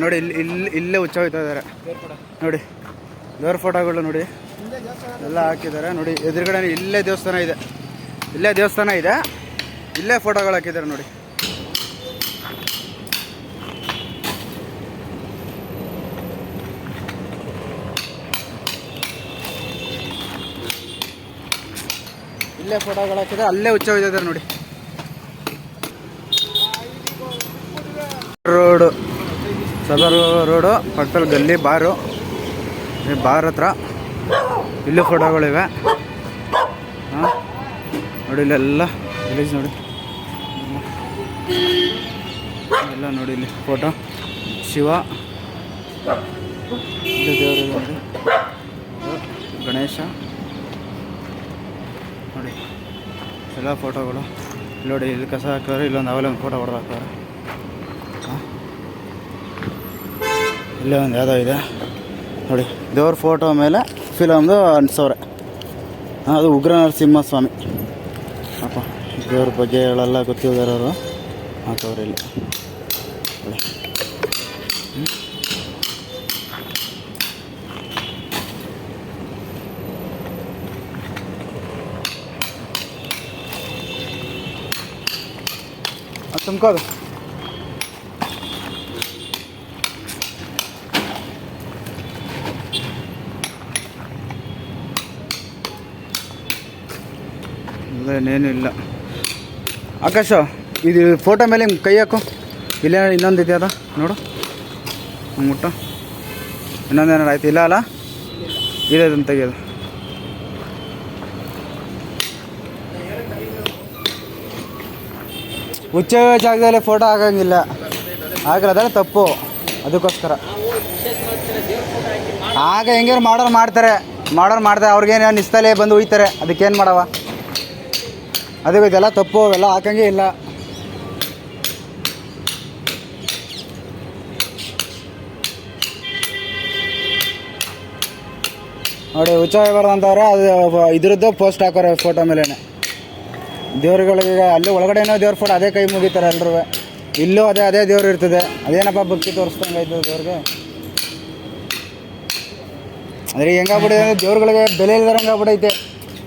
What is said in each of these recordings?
ನೋಡಿ, ಇಲ್ಲಿ ಇಲ್ಲಿ, ಇಲ್ಲೇ ಹುಚ್ಚ ಹೋಯ್ತಾ ಇದ್ದಾರೆ. ನೋಡಿ, ದೇವ್ರ ಫೋಟೋಗಳು ನೋಡಿ. ಎಲ್ಲ ಹಾಕಿದ್ದಾರೆ. ನೋಡಿ, ಎದುರುಗಡೆ ಇಲ್ಲೇ ದೇವಸ್ಥಾನ ಇದೆ. ಇಲ್ಲೇ ದೇವಸ್ಥಾನ ಇದೆ. ಇಲ್ಲೇ ಫೋಟೋಗಳು ಹಾಕಿದ್ದಾರೆ ನೋಡಿ. ಇಲ್ಲೇ ಫೋಟೋಗಳು ಹಾಕಿದ್ರೆ ಅಲ್ಲೇ ಹುಚ್ಚ ಹೋಗಿದ್ದಾರೆ ನೋಡಿ. ರೋಡು. ಸದರ್ ರೋಡು ಪಕ್ಕದಲ್ಲಿ ಗಲ್ಲಿ, ಬಾರು. ಬಾರ್ ಹತ್ರ ಇಲ್ಲೂ ಫೋಟೋಗಳಿವೆ. ಹಾಂ? ನೋಡಿ, ಇಲ್ಲೆಲ್ಲ ಗಲೀಜ್ ನೋಡಿ. ಎಲ್ಲ ನೋಡಿ ಇಲ್ಲಿ ಫೋಟೋ. ಶಿವ. ನೋಡಿ. ಗಣೇಶ. ನೋಡಿ. ಎಲ್ಲ ಫೋಟೋಗಳು. ನೋಡಿ, ಇಲ್ಲಿ ಕಸ ಹಾಕೋರು ಇಲ್ಲೊಂದು ಅವಲೊಂದು ಫೋಟೋ ಹೊಡೆದು ಇಲ್ಲೇ ಒಂದು ಯಾವುದೋ ಇದೆ. ನೋಡಿ, ದೇವ್ರ ಫೋಟೋ ಮೇಲೆ ಫಿಲಮ್ದು ಅನ್ಸೋರೆ ಅದು ಉಗ್ರ ನರಸಿಂಹ ಸ್ವಾಮಿ ಅಪ್ಪ ದೇವ್ರ ಬಗ್ಗೆ ಹೇಳಲ್ಲ ಗೊತ್ತಿದ್ದಾರೆ ಹಾಕವ್ರೆ ಇಲ್ಲಿ. ಅದು. ತುಂಬ್ಕೋದು ಇನ್ನೇನು ಇಲ್ಲ ಆಕಾಶ, ಇದು ಫೋಟೋ ಮೇಲೆ ಹಿಂಗೆ ಕೈ ಹಾಕು. ಇಲ್ಲೇ ಇನ್ನೊಂದು ಇದೆಯದ ನೋಡು. ಹಂಗೆ ಇನ್ನೊಂದು ಏನಾರು ಆಯ್ತು, ಇಲ್ಲ ಅಲ್ಲ? ಇದೆ ಅದನ್ನು ತೆಗಿಯೋದು. ಹುಚ್ಚ ಜಾಗದಲ್ಲಿ ಫೋಟೋ ಆಗಂಗಿಲ್ಲ. ಹಾಕಿರೋದ್ರೆ ತಪ್ಪು. ಅದಕ್ಕೋಸ್ಕರ. ಆಗ ಹೆಂಗಾರು ಮಾಡೋರು ಮಾಡ್ತಾರೆ. ಮಾಡೋರು ಮಾಡ್ತಾರೆ ಅವ್ರಿಗೇನು ನಿಸ್ತಲೇ ಬಂದು ಉಯ್ತಾರೆ. ಅದಕ್ಕೇನು ಮಾಡವ? ಅದು ಇದೆಲ್ಲ ತಪ್ಪು, ಅವೆಲ್ಲ ಹಾಕಂಗೆ ಇಲ್ಲ. ನೋಡಿ, ಹುಚ್ಚ ಅಂತವ್ರೆ ಅದು ಇದ್ರದ್ದು ಪೋಸ್ಟ್ ಹಾಕೋರೆ ಫೋಟೋ ಮೇಲೇ ದೇವ್ರುಗಳಿಗೆ ಅಲ್ಲಿ ಒಳಗಡೆನೋ ದೇವ್ರ ಫೋಟೋ ಅದೇ ಕೈ ಮುಗಿತಾರೆ ಎಲ್ಲರೂ ಇಲ್ಲೂ ಅದೇ ಅದೇ ದೇವ್ರು ಇರ್ತದೆ. ಅದೇನಪ್ಪ ಭಕ್ತಿ ತೋರಿಸ್ದಂಗೆ ಆಯ್ತದೆ ದೇವ್ರಿಗೆ? ಅಂದರೆ ಹೆಂಗಾಗ್ಬಿಟ್ಟಿದೆ ಅಂದರೆ ದೇವ್ರುಗಳಿಗೆ ಬೆಲೆ ಇಲ್ದಾರಂಗೆ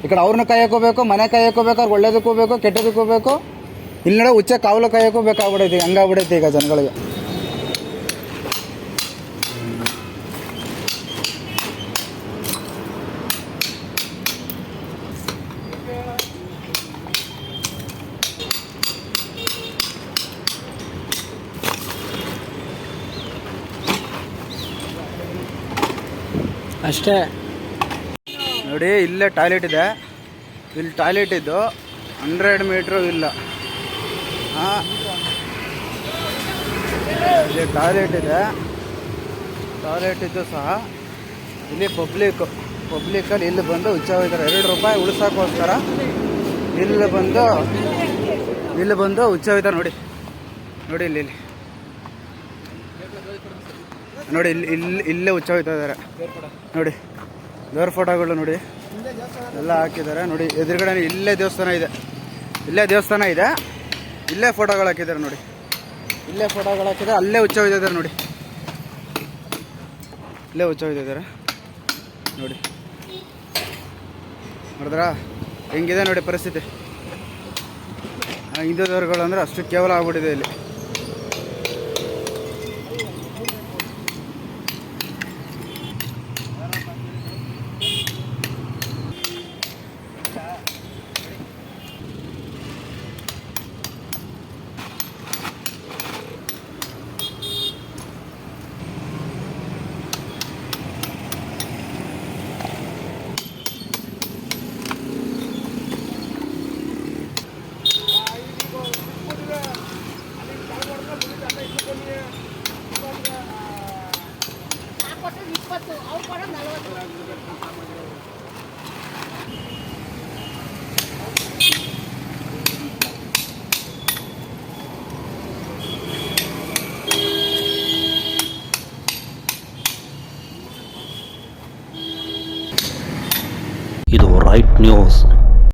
ಈ ಕಡೆ ಅವ್ರನ್ನ ಕಾಯಕೋಬೇಕು ಮನೆ ಕೈ ಹಾಕೋಬೇಕು ಅವ್ರಿಗೆ ಒಳ್ಳೇದಕ್ಕೂ ಬೇಕು, ಕೆಟ್ಟದಕ್ಕೂ ಬೇಕು, ಇಲ್ಲಿ ನೋಡೋ ಹುಚ್ಚ ಕಾವಲು ಕಾಯಕ್ಕೂ ಬೇಕಾಗ್ಬಿಡೈತಿ ಹಂಗಾಗ್ಬಿಡೈತಿ ಈಗ ಜನಗಳಿಗೆ. ಅಷ್ಟೇ. ನೋಡಿ, ಇಲ್ಲೇ ಟಾಯ್ಲೆಟ್ ಇದೆ. ಇಲ್ಲಿ ಟಾಯ್ಲೆಟ್ ಇದ್ದು ಹಂಡ್ರೆಡ್ ಮೀಟ್ರು ಇಲ್ಲ. ಇಲ್ಲಿ ಟಾಯ್ಲೆಟ್ ಇದೆ. ಟಾಯ್ಲೆಟ್ ಇದ್ದು ಸಹ ಇಲ್ಲಿ ಪಬ್ಲಿಕ್ ಪಬ್ಲಿಕಲ್ಲಿ ಇಲ್ಲಿ ಬಂದು ಹೋಗ್ತಾರೆ ಎರಡು ರೂಪಾಯಿ ಉಳಿಸೋಕ್ಕೋಸ್ಕರ ಇಲ್ಲಿ ಬಂದು ಇಲ್ಲಿ ಬಂದು ಹೋಗ್ತಾರೆ ನೋಡಿ. ನೋಡಿ ಇಲ್ಲಿ ಇಲ್ಲಿ. ನೋಡಿ, ಇಲ್ಲಿ ಇಲ್ಲಿ, ಇಲ್ಲೇ ಇದ್ದಾರೆ ನೋಡಿ. ದೇವ್ರ ಫೋಟೋಗಳು ನೋಡಿ. ಎಲ್ಲ ಹಾಕಿದ್ದಾರೆ. ನೋಡಿ, ಎದುರುಗಡೆ ಇಲ್ಲೇ ದೇವಸ್ಥಾನ ಇದೆ. ಇಲ್ಲೇ ದೇವಸ್ಥಾನ ಇದೆ. ಇಲ್ಲೇ ಫೋಟೋಗಳು ಹಾಕಿದ್ದಾರೆ ನೋಡಿ. ಇಲ್ಲೇ ಫೋಟೋಗಳು ಹಾಕಿದ್ದಾರೆ. ಅಲ್ಲೇ ಹುಚ್ಚ ಹೋಗಿದ್ದಾರೆ ನೋಡಿ. ಇಲ್ಲೇ ಹುಚ್ಚ ಹೋಗಿದ್ದಾರೆ. ನೋಡಿ. ನೋಡಿದ್ರಾ? ಹೆಂಗಿದೆ ನೋಡಿ ಪರಿಸ್ಥಿತಿ? ಹಿಂದೂ ದೇವರುಗಳು ಅಂದರೆ ಅಷ್ಟು ಕೇವಲ ಆಗ್ಬಿಟ್ಟಿದೆ ಇಲ್ಲಿ. নিউজ